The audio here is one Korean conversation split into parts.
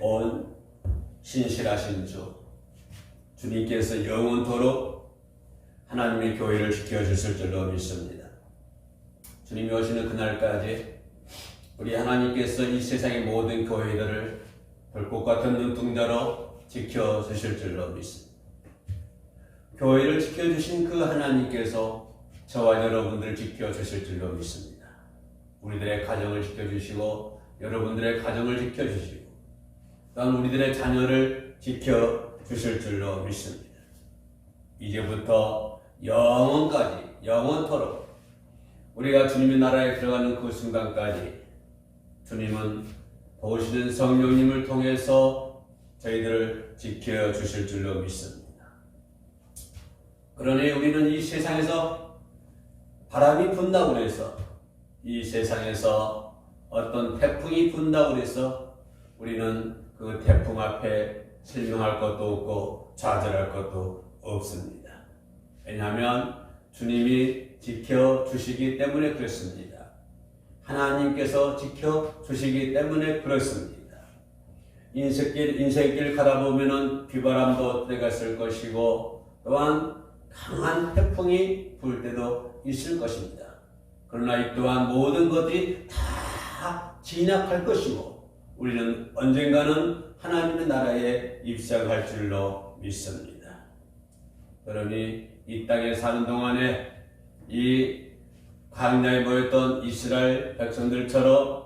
온 신실하신 주 주님께서 영원토록 하나님의 교회를 지켜주실 줄로 믿습니다. 주님이 오시는 그날까지 우리 하나님께서 이 세상의 모든 교회들을 불꽃 같은 눈동자로 지켜주실 줄로 믿습니다. 교회를 지켜주신 그 하나님께서 저와 여러분들을 지켜주실 줄로 믿습니다. 우리들의 가정을 지켜주시고 여러분들의 가정을 지켜주시고 또한 우리들의 자녀를 지켜 주실 줄로 믿습니다. 이제부터 영원까지 영원토록 우리가 주님의 나라에 들어가는 그 순간까지 주님은 도우시는 성령님을 통해서 저희들을 지켜 주실 줄로 믿습니다. 그러니 우리는 이 세상에서 바람이 분다고 해서 이 세상에서 어떤 태풍이 분다고 해서 우리는 그 태풍 앞에 실명할 것도 없고 좌절할 것도 없습니다. 왜냐하면 주님이 지켜주시기 때문에 그렇습니다. 하나님께서 지켜주시기 때문에 그렇습니다. 인생길, 인생길 가다 보면은 비바람도 때가 있을 것이고 또한 강한 태풍이 불 때도 있을 것입니다. 그러나 이 또한 모든 것들이 다 진압할 것이고 우리는 언젠가는 하나님의 나라에 입성할 줄로 믿습니다. 그러니 이 땅에 사는 동안에 이 광야에 모였던 이스라엘 백성들처럼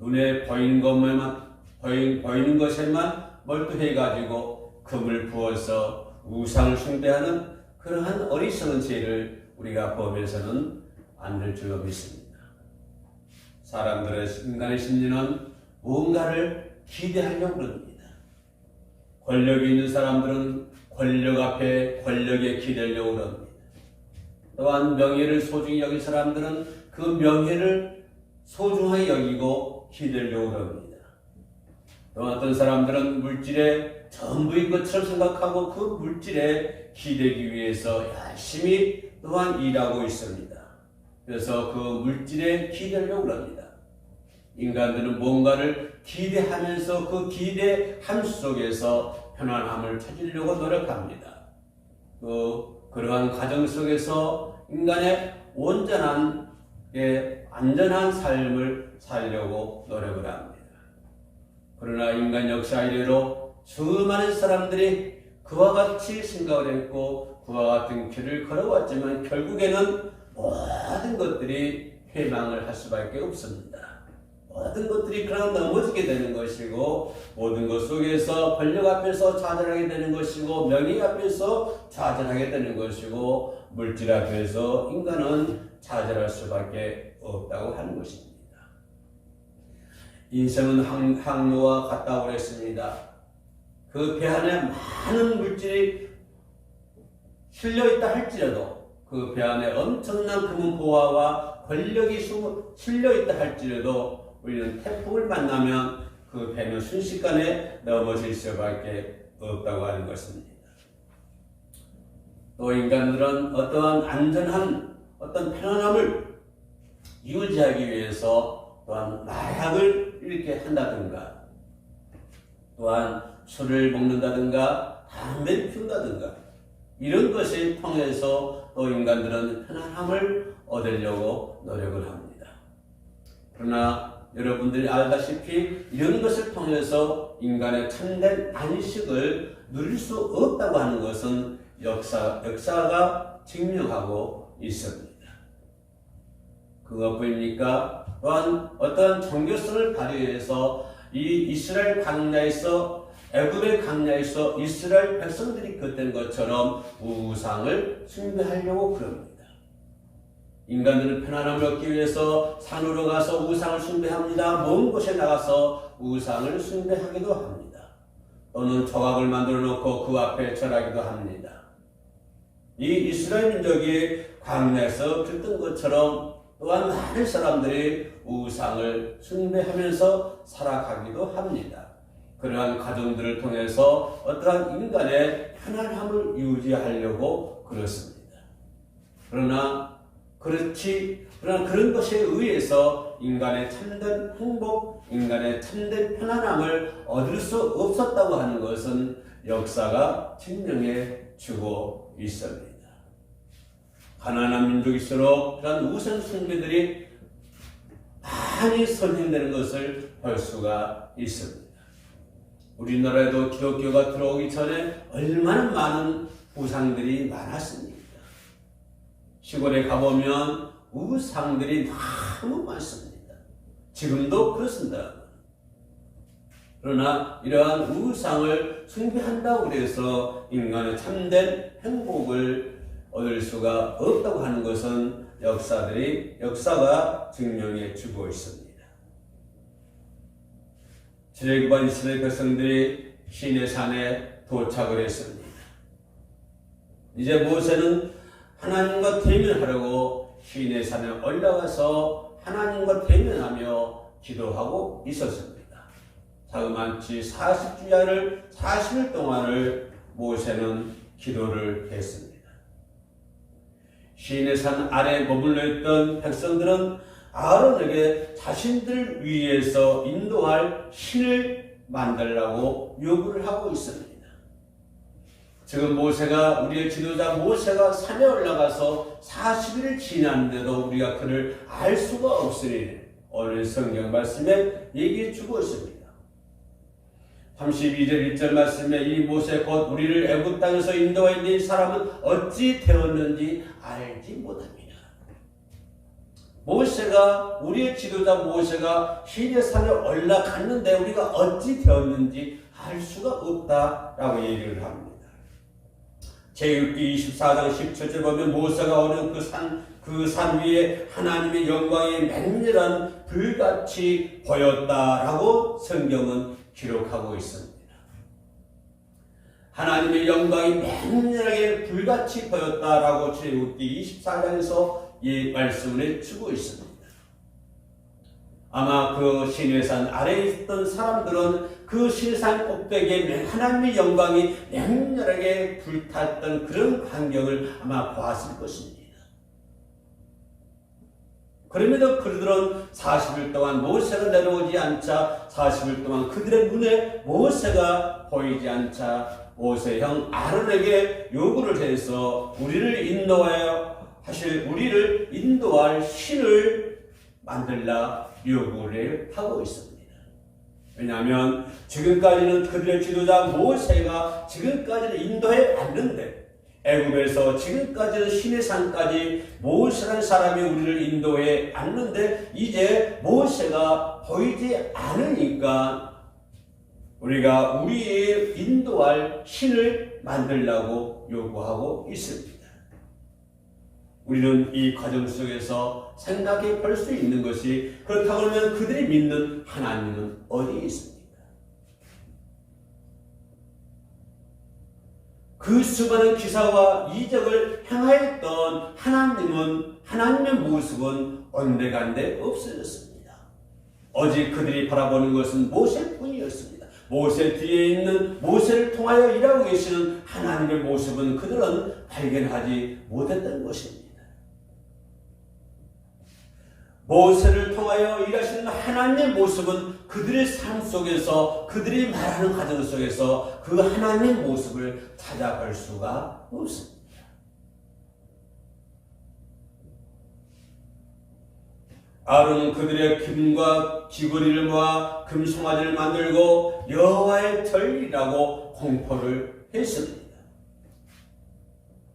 눈에 보이는 것만 보이, 보이는 것에만 몰두해 가지고 금을 부어서 우상을 숭배하는 그러한 어리석은 죄를 우리가 보면서는 안 될 줄로 믿습니다. 사람들의 인간의 심리는 무언가를 기대하려고 그럽니다. 권력이 있는 사람들은 권력 앞에 권력에 기대려고 그럽니다. 또한 명예를 소중히 여긴 사람들은 그 명예를 소중하게 여기고 기대려고 그럽니다. 또 어떤 사람들은 물질의 전부인 것처럼 생각하고 그 물질에 기대기 위해서 열심히 또한 일하고 있습니다. 그래서 그 물질에 기대려고 합니다. 인간들은 뭔가를 기대하면서 그 기대함 속에서 편안함을 찾으려고 노력합니다. 또 그러한 과정 속에서 인간의 온전한 예, 안전한 삶을 살려고 노력을 합니다. 그러나 인간 역사 이래로 수많은 사람들이 그와 같이 생각을 했고 그와 같은 길을 걸어왔지만 결국에는 모든 것들이 회망을 할 수밖에 없습니다. 모든 것들이 그냥 넘어지게 되는 것이고 모든 것 속에서 권력 앞에서 좌절하게 되는 것이고 명예 앞에서 좌절하게 되는 것이고 물질 앞에서 인간은 좌절할 수밖에 없다고 하는 것입니다. 인생은 항, 항로와 같다고 그랬습니다. 그 배 안에 많은 물질이 실려 있다 할지라도 그 배 안에 엄청난 금은 보화와 권력이 실려 있다 할지라도 우리는 태풍을 만나면 그 배는 순식간에 넘어질 수밖에 없다고 하는 것입니다. 또 인간들은 어떠한 안전한 어떤 편안함을 유지하기 위해서 또한 마약을 이렇게 한다든가 또한 술을 먹는다든가 담배를 피운다든가 이런 것을 통해서 또 인간들은 편안함을 얻으려고 노력을 합니다. 그러나 여러분들이 알다시피 이런 것을 통해서 인간의 참된 안식을 누릴 수 없다고 하는 것은 역사, 역사가 증명하고 있습니다. 그것뿐입니까? 또한 어떠한 종교성을 발휘해서 이 이스라엘 광야에서 애굽의 광야에서 이스라엘 백성들이 그된 것처럼 우상을 숭배하려고 그럽니다. 인간들은 편안함을 얻기 위해서 산으로 가서 우상을 숭배합니다. 먼 곳에 나가서 우상을 숭배하기도 합니다. 또는 조각을 만들어 놓고 그 앞에 절하기도 합니다. 이 이스라엘 민족이 광야에서 들던 것처럼 또한 많은 사람들이 우상을 숭배하면서 살아가기도 합니다. 그러한 가정들을 통해서 어떠한 인간의 편안함을 유지하려고 그렇습니다. 그러나 그렇지 그러나 그런 것에 의해서 인간의 참된 행복, 인간의 참된 편안함을 얻을 수 없었다고 하는 것은 역사가 증명해 주고 있습니다. 가난한 민족일수록 그런 우선 숭배들이 많이 선행되는 것을 볼 수가 있습니다. 우리나라에도 기독교가 들어오기 전에 얼마나 많은 우상들이 많았습니까? 시골에 가보면 우상들이 너무 많습니다. 지금도 그렇습니다. 그러나 이러한 우상을 숭배한다고 해서 인간의 참된 행복을 얻을 수가 없다고 하는 것은 역사들이 역사가 증명해 주고 있습니다. 지뢰기반 이스라엘 백성들이 시내 산에 도착을 했습니다. 이제 모세는 하나님과 대면하려고 시내 산에 올라가서 하나님과 대면하며 기도하고 있었습니다. 자그만치 40주야를 40일 동안을 모세는 기도를 했습니다. 시인의 산 아래 머물러 있던 백성들은 아론에게 자신들 위해서 인도할 신을 만들라고 요구를 하고 있습니다. 지금 모세가 우리의 지도자 모세가 산에 올라가서 40일을 지났는데도 우리가 그를 알 수가 없으니 오늘 성경 말씀에 얘기해 주고 있습니다. 32절 1절 말씀에 이 모세 곧 우리를 애굽 땅에서 인도하여 낸 사람은 어찌 되었는지 알지 못합니다. 모세가 우리의 지도자 모세가 시내산에 올라갔는데 우리가 어찌 되었는지 알 수가 없다라고 얘기를 합니다. 제6기 24장 17절 보면 모세가 오는 그 산, 그 산 위에 하나님의 영광이 맹렬한 불같이 보였다라고 성경은 기록하고 있습니다. 하나님의 영광이 맹렬하게 불같이 보였다라고 제6기 24장에서 이 말씀을 주고 있습니다. 아마 그 신회산 아래에 있던 사람들은 그 신산 꼭대기에 하나님의 영광이 맹렬하게 불탔던 그런 광경을 아마 보았을 것입니다. 그럼에도 그들은 40일 동안 모세가 내려오지 않자 40일 동안 그들의 눈에 모세가 보이지 않자 모세 형 아론에게 요구를 해서 우리를 인도하여 하실 우리를 인도할 신을 만들라 요구를 하고 있습니다. 왜냐하면 지금까지는 그들의 지도자 모세가 지금까지는 인도해 왔는데 애굽에서 지금까지는 신의 산까지 모세라는 사람이 우리를 인도해 왔는데 이제 모세가 보이지 않으니까 우리가 우리의 인도할 신을 만들라고 요구하고 있습니다. 우리는 이 과정 속에서 생각해 볼 수 있는 것이 그렇다고 하면 그들이 믿는 하나님은 어디에 있습니까? 그 수많은 기사와 이적을 행하였던 하나님은 하나님의 모습은 온데간데 없어졌습니다. 오직 그들이 바라보는 것은 모세뿐이었습니다. 모세 뒤에 있는 모세를 통하여 일하고 계시는 하나님의 모습은 그들은 발견하지 못했던 것입니다. 모세를 통하여 일하시는 하나님의 모습은 그들의 삶 속에서 그들이 말하는 과정 속에서 그 하나님의 모습을 찾아볼 수가 없습니다. 아론은 그들의 금과 귀걸이를 모아 금송아지를 만들고 여호와의 절이라고 공포를 했습니다.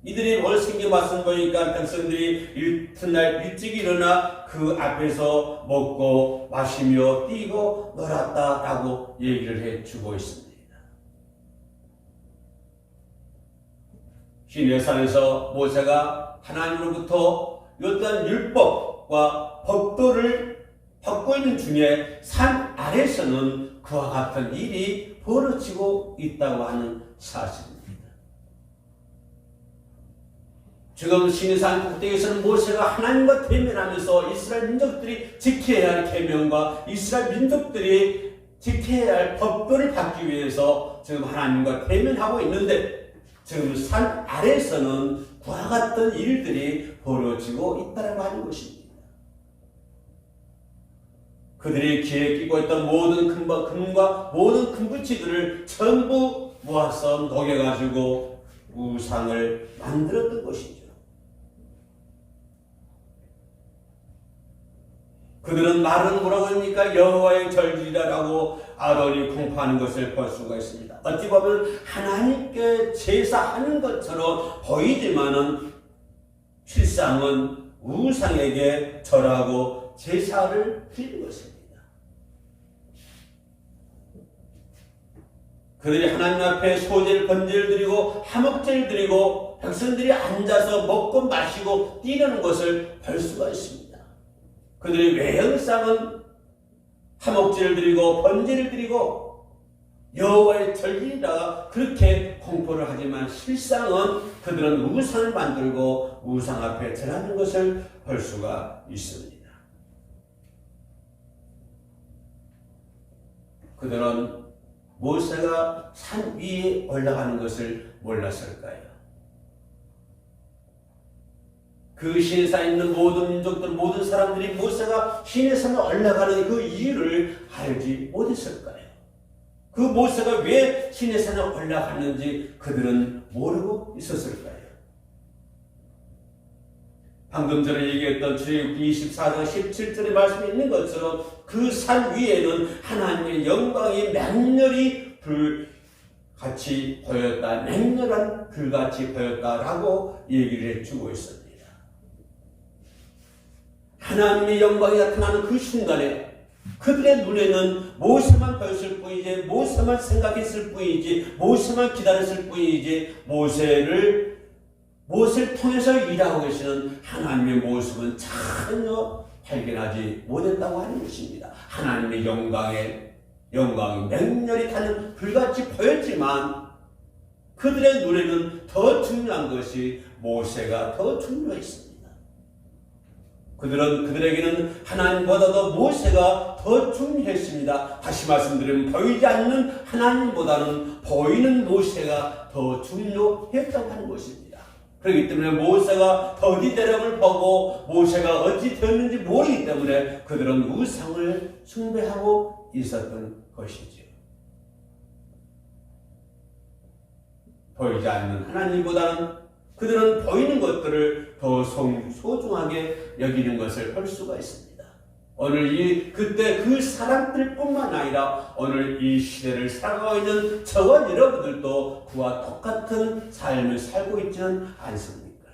이들이 뭘 생겨 맞선 보니까 백성들이 이튿날 일찍 일어나 그 앞에서 먹고 마시며 뛰고 놀았다라고 얘기를 해 주고 있습니다. 시내산에서 모세가 하나님으로부터 어떤 율법과 법도를 받고 있는 중에 산 아래서는 그와 같은 일이 벌어지고 있다고 하는 사실입니다. 지금 신의산 꼭대기에서는 모세가 하나님과 대면하면서 이스라엘 민족들이 지켜야 할 계명과 이스라엘 민족들이 지켜야 할 법도를 받기 위해서 지금 하나님과 대면하고 있는데 지금 산 아래에서는 그와 같은 일들이 벌어지고 있다고 하는 것입니다. 그들이 귀에 끼고 있던 모든 금과, 금과 모든 금붙이들을 전부 모아서 녹여가지고 우상을 만들었던 것이죠. 그들은 말은 뭐라고 합니까? 여호와의 절기라라고 아론이 공포하는 것을 볼 수가 있습니다. 어찌 보면 하나님께 제사하는 것처럼 보이지만은 실상은 우상에게 절하고 제사를 드리는 것입니다. 그들이 하나님 앞에 소제를 번제를 드리고 화목제를 드리고 백성들이 앉아서 먹고 마시고 뛰는 것을 볼 수가 있습니다. 그들의 외형상은 화목제를 드리고 번제를 드리고 여호와의 절기라 그렇게 공포를 하지만 실상은 그들은 우상을 만들고 우상 앞에 절하는 것을 볼 수가 있습니다. 그들은 모세가 산 위에 올라가는 것을 몰랐을까요? 그 신에서 있는 모든 민족들, 모든 사람들이 모세가 신의 산에 올라가는 그 이유를 알지 못했을까요? 그 모세가 왜 신의 산에 올라갔는지 그들은 모르고 있었을까요? 방금 전에 얘기했던 출애굽기 24장 17절의 말씀에 있는 것처럼 그 산 위에는 하나님의 영광이 맹렬히 불같이 보였다. 맹렬한 불같이 보였다라고 얘기를 해주고 있습니다. 하나님의 영광이 나타나는 그 순간에 그들의 눈에는 모세만 보였을 뿐이지 모세만 생각했을 뿐이지 모세만 기다렸을 뿐이지 모세를 모세를 통해서 일하고 계시는 하나님의 모습은 전혀 발견하지 못했다고 하는 것입니다. 하나님의 영광에 영광이 맹렬히 타는 불같이 보였지만 그들의 눈에는 더 중요한 것이 모세가 더 중요했습니다. 그들은 그들에게는 하나님보다도 모세가 더 중요했습니다. 다시 말씀드리면 보이지 않는 하나님보다는 보이는 모세가 더 중요했다고 하는 것입니다. 그렇기 때문에 모세가 더디 대령을 보고 모세가 어찌 되었는지 모르기 때문에 그들은 우상을 숭배하고 있었던 것이죠. 보이지 않는 하나님보다는 그들은 보이는 것들을 더 소중하게 여기는 것을 볼 수가 있습니다. 오늘 이 그때 그 사람들뿐만 아니라 오늘 이 시대를 살아가고 있는 저와 여러분들도 그와 똑같은 삶을 살고 있지는 않습니까?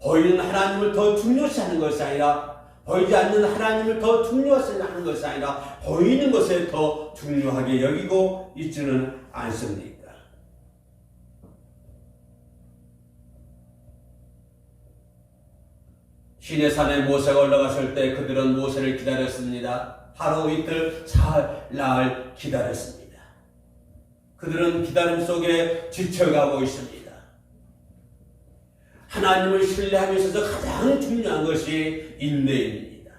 보이는 하나님을 더 중요시하는 것이 아니라 보이지 않는 하나님을 더 중요시하는 것이 아니라 보이는 것에 더 중요하게 여기고 있지는 않습니까? 시내산에 모세가 올라갔을 때 그들은 모세를 기다렸습니다. 하루 이틀 사흘 기다렸습니다. 그들은 기다림 속에 지쳐가고 있습니다. 하나님을 신뢰하며 있어서 가장 중요한 것이 인내입니다.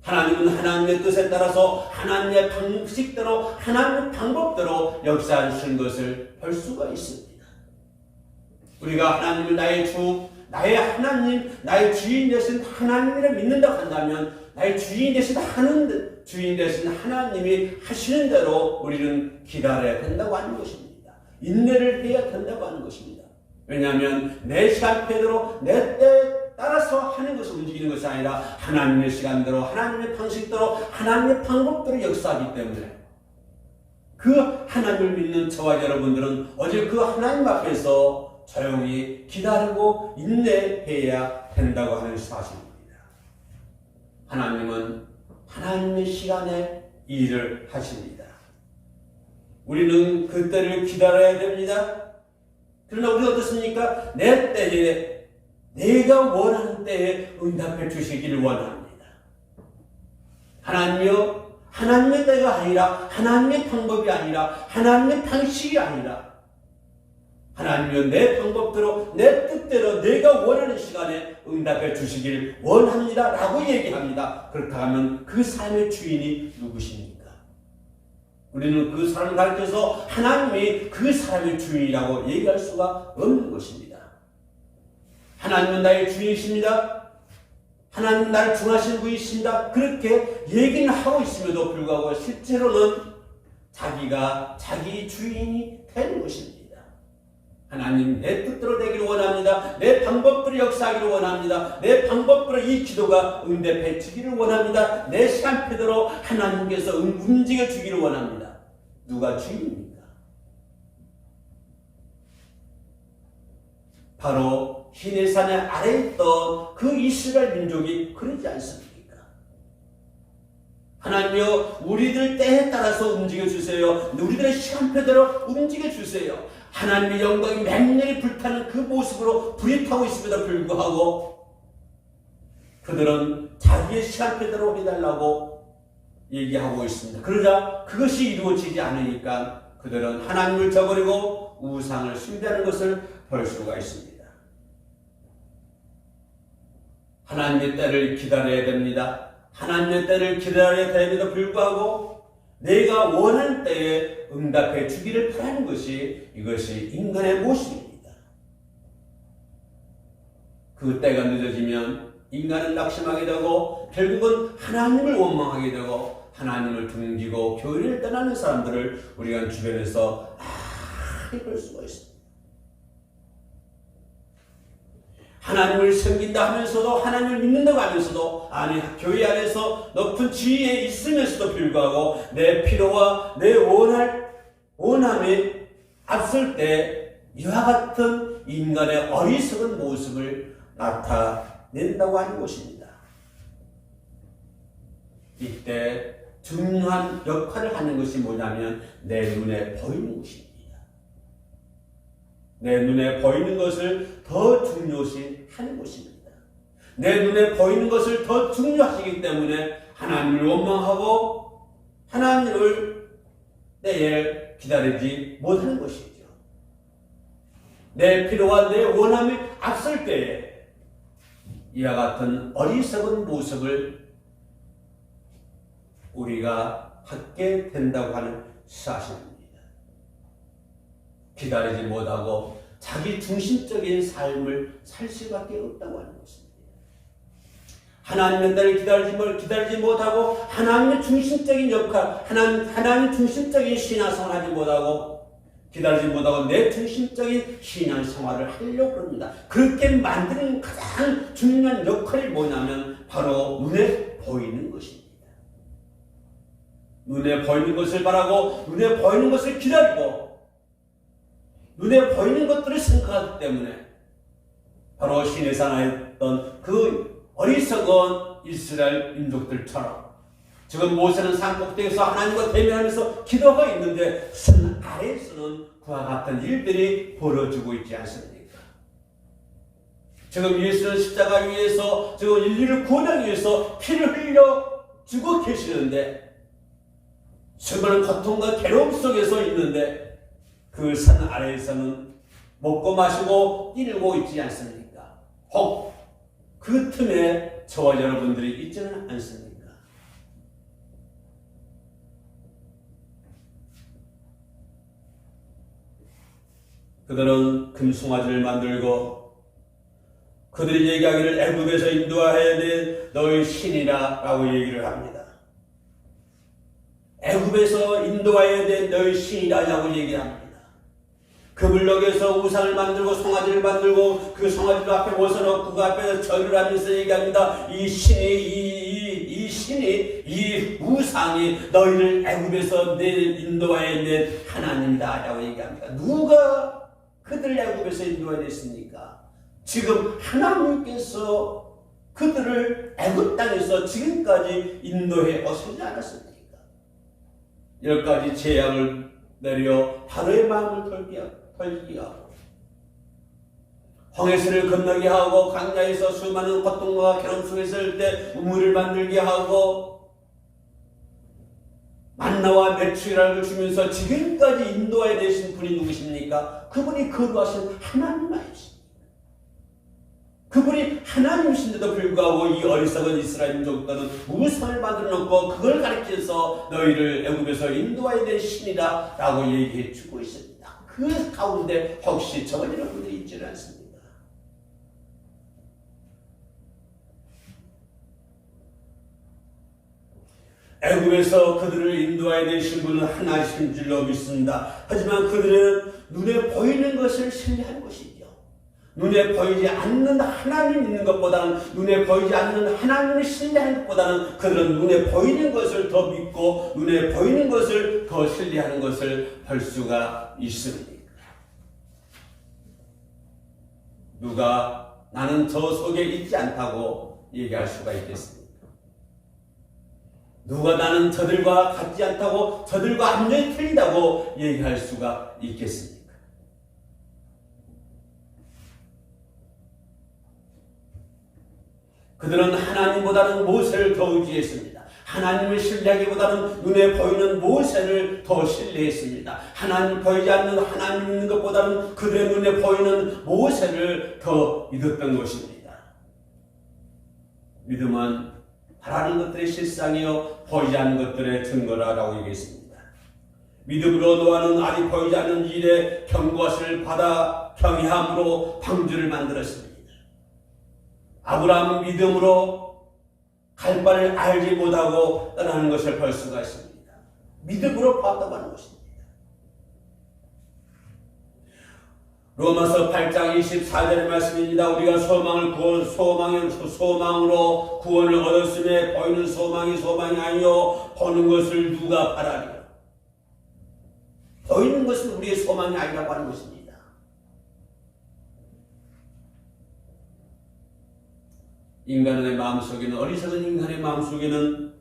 하나님은 하나님의 뜻에 따라서 하나님의 방식대로 하나님의 방법대로 역사하시는 것을 볼 수가 있습니다. 우리가 하나님을 나의 주 나의 하나님, 나의 주인 되신 하나님을 믿는다 한다면 나의 주인 되신 하는 주인 되신 하나님이 하시는 대로 우리는 기다려야 된다고 하는 것입니다. 인내를 해야 된다고 하는 것입니다. 왜냐하면 내 시간표대로 내 때 따라서 하는 것을 움직이는 것이 아니라 하나님의 시간대로 하나님의 방식대로 하나님의 방법대로 역사하기 때문에 그 하나님을 믿는 저와 여러분들은 어제 그 하나님 앞에서 조용히 기다리고 인내해야 된다고 하는 사실입니다. 하나님은 하나님의 시간에 일을 하십니다. 우리는 그때를 기다려야 됩니다. 그러나 우리 어떻습니까? 내 때에 내가 원하는 때에 응답해 주시기를 원합니다. 하나님여 하나님의 때가 아니라 하나님의 방법이 아니라 하나님의 방식이 아니라 하나님여 내 방법대로 내 뜻대로 내가 원하는 시간에 응답해 주시길 원합니다 라고 얘기합니다. 그렇다면 그 삶의 주인이 누구십니까? 우리는 그 사람을 가르쳐서 하나님이 그 사람의 주인이라고 얘기할 수가 없는 것입니다. 하나님은 나의 주인이십니다. 하나님 나를 중하신 분이신다. 그렇게 얘기는 하고 있음에도 불구하고 실제로는 자기가 자기 주인이 되는 것입니다. 하나님 내 뜻대로 되기를 원합니다. 내 방법대로 역사하기를 원합니다. 내 방법대로 이 기도가 응답해지기를 원합니다. 내 시간표대로 하나님께서 음- 움직여 주기를 원합니다. 누가 주인입니까? 바로 시내산의 아래에 있던 그 이스라엘 민족이 그러지 않습니까? 하나님여 우리들 때에 따라서 움직여 주세요. 우리들의 시간표대로 움직여 주세요. 하나님의 영광이 맹렬히 불타는 그 모습으로 불이 타고 있음에도 불구하고 그들은 자기의 시간표대로 해달라고 얘기하고 있습니다. 그러자 그것이 이루어지지 않으니까 그들은 하나님을 저버리고 우상을 숭배하는 것을 볼 수가 있습니다. 하나님의 때를 기다려야 됩니다. 하나님의 때를 기다려야 됨에도 불구하고 내가 원하는 때에 응답해 주기를 바라는 것이 이것이 인간의 모습입니다. 그 때가 늦어지면 인간은 낙심하게 되고 결국은 하나님을 원망하게 되고 하나님을 등지고 교회를 떠나는 사람들을 우리가 주변에서 많이 볼 수가 있습니다. 하나님을 섬긴다 하면서도 하나님을 믿는다고 하면서도 아니 교회 안에서 높은 지위에 있으면서도 불구하고 내 필요와 내 원할 원함이 앞설 때 이와 같은 인간의 어리석은 모습을 나타낸다고 하는 것입니다. 이때 중요한 역할을 하는 것이 뭐냐면 내 눈에 보이는 것입니다. 내 눈에 보이는 것을 더 중요시 하는 것입니다. 내 눈에 보이는 것을 더 중요하시기 때문에 하나님을 원망하고 하나님을 때에 기다리지 못하는 것이죠. 내 필요와 내 원함이 앞설 때에 이와 같은 어리석은 모습을 우리가 갖게 된다고 하는 사실입니다. 기다리지 못하고 자기 중심적인 삶을 살 수밖에 없다고 하는 것입니다. 하나님의 때를 기다리지, 못- 기다리지 못하고 하나님의 중심적인 역할, 하나님, 하나님 중심적인 신앙생활 하지 못하고 기다리지 못하고 내 중심적인 신앙생활을 하려고 합니다. 그렇게 만드는 가장 중요한 역할이 뭐냐면 바로 눈에 보이는 것입니다. 눈에 보이는 것을 바라고 눈에 보이는 것을 기다리고 눈에 보이는 것들을 생각하기 때문에 바로 시내산에 했던 그 어리석은 이스라엘 민족들처럼 지금 모세는 산 꼭대기에서 하나님과 대면하면서 기도가 있는데 산 아래에서는 그와 같은 일들이 벌어지고 있지 않습니까? 지금 예수는 십자가 위에서 지금 인류를 구원하기 위해서 피를 흘려 주고 계시는데 수많은 고통과 괴로움 속에서 있는데 그 산 아래에서는 먹고 마시고 뛰고 있지 않습니까? 혹 그 틈에 저와 여러분들이 있지는 않습니까? 그들은 금송아지를 만들고 그들이 얘기하기를 애굽에서 인도하여야 될 너희 신이라 라고 얘기를 합니다. 애굽에서 인도하여야 될 너희 신이라고 얘기합니다. 그 블록에서 우상을 만들고 송아지를 만들고 그 송아지를 앞에 모셔놓고 그 앞에서 절을 하면서 얘기합니다. 이 신이 이, 이, 이 신이 이 우상이 너희를 애굽에서 내 인도하여 낸 하나님이다 라고 얘기합니다. 누가 그들 애굽에서 인도하여 냈습니까? 지금 하나님께서 그들을 애굽 땅에서 지금까지 인도해 오시지 않았습니까? 열 가지 재앙을 내려 바로의 마음을 털게 하고 털게 하고 홍해수를 건너게 하고 강야에서 수많은 고통과 괴로움 속에 있을 때 우물을 만들게 하고 만나와 매출이라는 걸 주면서 지금까지 인도하여 되신 분이 누구십니까? 그분이 거룩하신 하나님 아니십니까? 그분이 하나님이신데도 불구하고 이 어리석은 이스라엘 민족들은 우상을 만들어 놓고 그걸 가리켜서 너희를 애굽에서 인도하여 된 신이다 라고 얘기해 주고 있습니다. 그 가운데 혹시 저는 이런 분들이 있지는 않습니다. 애국에서 그들을 인도하여 되신 분은 하나신 줄로 믿습니다. 하지만 그들은 눈에 보이는 것을 신뢰하는 것이 눈에 보이지 않는 하나님 있는 것보다는 눈에 보이지 않는 하나님을 신뢰하는 것보다는 그들은 눈에 보이는 것을 더 믿고 눈에 보이는 것을 더 신뢰하는 것을 볼 수가 있습니다. 누가 나는 저 속에 있지 않다고 얘기할 수가 있겠습니까? 누가 나는 저들과 같지 않다고 저들과 완전히 틀리다고 얘기할 수가 있겠습니까? 그들은 하나님보다는 모세를 더 의지했습니다. 하나님을 신뢰하기보다는 눈에 보이는 모세를 더 신뢰했습니다. 하나님 보이지 않는 하나님 있는 것보다는 그들의 눈에 보이는 모세를 더 믿었던 것입니다. 믿음은 바라는 것들의 실상이요 보이지 않는 것들의 증거라라고 얘기했습니다. 믿음으로 노아는 아직 보이지 않는 일에 경고하시를 받아 경외함으로 방주를 만들었습니다. 아브라함은 믿음으로 갈 바를 알지 못하고 떠나는 것을 볼 수가 있습니다. 믿음으로 봤다고 하는 것입니다. 로마서 8장 24절의 말씀입니다. 우리가 소망을 구원, 소망을, 소망으로 구원을 얻었음에 보이는 소망이 소망이 아니요 보는 것을 누가 바라리요. 보이는 것은 우리의 소망이 아니라고 하는 것입니다. 인간의 마음속에는 어리석은 인간의 마음속에는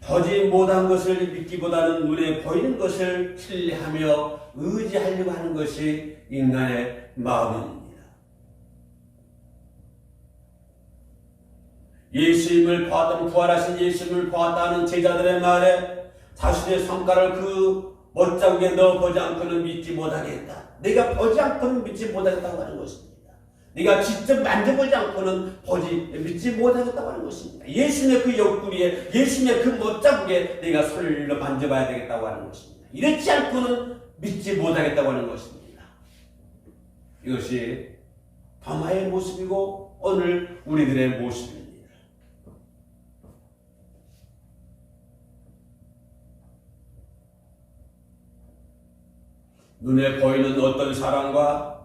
보지 못한 것을 믿기보다는 눈에 보이는 것을 신뢰하며 의지하려고 하는 것이 인간의 마음입니다. 예수님을 보았던 부활하신 예수님을 보았다는 제자들의 말에 자신의 성과를 그 못자국에 넣어보지 않고는 믿지 못하겠다. 내가 보지 않고는 믿지 못하겠다고 하는 것입니다. 네가 직접 만져보지 않고는 보지 믿지 못하겠다고 하는 것입니다. 예수님의 그 옆구리에 예수님의 그 못자국에 내가 손을 만져봐야 되겠다고 하는 것입니다. 이렇지 않고는 믿지 못하겠다고 하는 것입니다. 이것이 도마의 모습이고 오늘 우리들의 모습입니다. 눈에 보이는 어떤 사랑과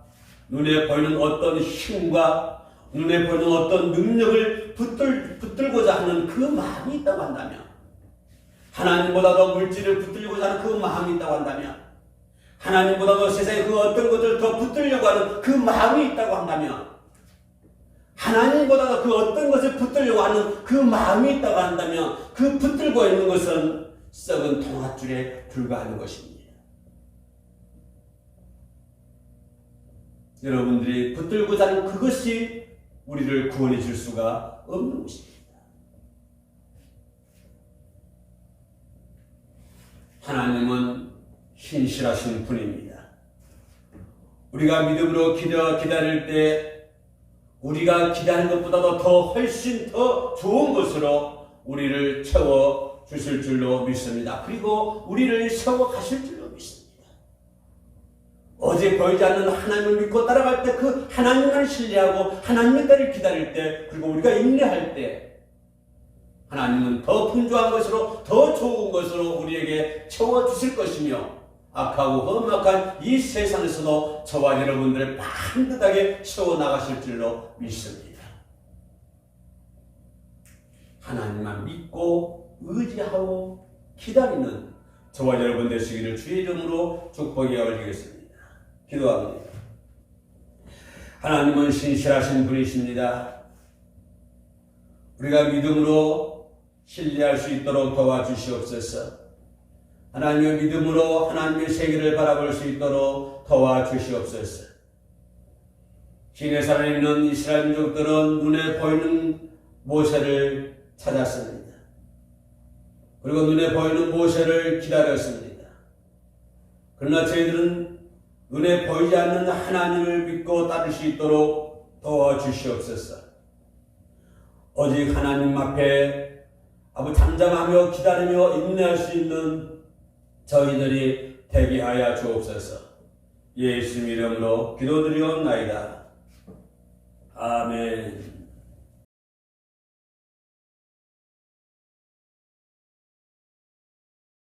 눈에 보이는 어떤 힘과 눈에 보이는 어떤 능력을 붙들, 붙들고자 하는 그 마음이 있다고 한다면 하나님보다 더 물질을 붙들고자 하는 그 마음이 있다고 한다면 하나님보다 더 세상에 그 어떤 것을 더 붙들려고 하는 그 마음이 있다고 한다면 하나님보다 더 그 어떤 것을 붙들려고 하는 그 마음이 있다고 한다면 그 붙들고 있는 것은 썩은 동아줄에 불과하는 것입니다. 여러분들이 붙들고자 하는 그것이 우리를 구원해 줄 수가 없는 것입니다. 하나님은 신실하신 분입니다. 우리가 믿음으로 기다, 기다릴 때 우리가 기다리는 것보다도 더 훨씬 더 좋은 것으로 우리를 채워 주실 줄로 믿습니다. 그리고 우리를 세워 가실 줄로. 어제 보이지 않는 하나님을 믿고 따라갈 때 그 하나님을 신뢰하고 하나님의 때를 기다릴 때 그리고 우리가 인내할 때 하나님은 더 풍조한 것으로 더 좋은 것으로 우리에게 채워 주실 것이며 악하고 험악한 이 세상에서도 저와 여러분들을 반듯하게 채워 나가실 줄로 믿습니다. 하나님만 믿고 의지하고 기다리는 저와 여러분 되시기를 주의 이름으로 축복해 올리겠습니다. 기도합니다. 하나님은 신실하신 분이십니다. 우리가 믿음으로 신뢰할 수 있도록 도와주시옵소서. 하나님의 믿음으로 하나님의 세계를 바라볼 수 있도록 도와주시옵소서. 신의 산에 있는 이스라엘 민족들은 눈에 보이는 모세를 찾았습니다. 그리고 눈에 보이는 모세를 기다렸습니다. 그러나 저희들은 눈에 보이지 않는 하나님을 믿고 따를 수 있도록 도와주시옵소서. 오직 하나님 앞에 아버 잠잠하며 기다리며 인내할 수 있는 저희들이 되게 하여 주옵소서. 예수 이름으로 기도드리옵나이다. 아멘.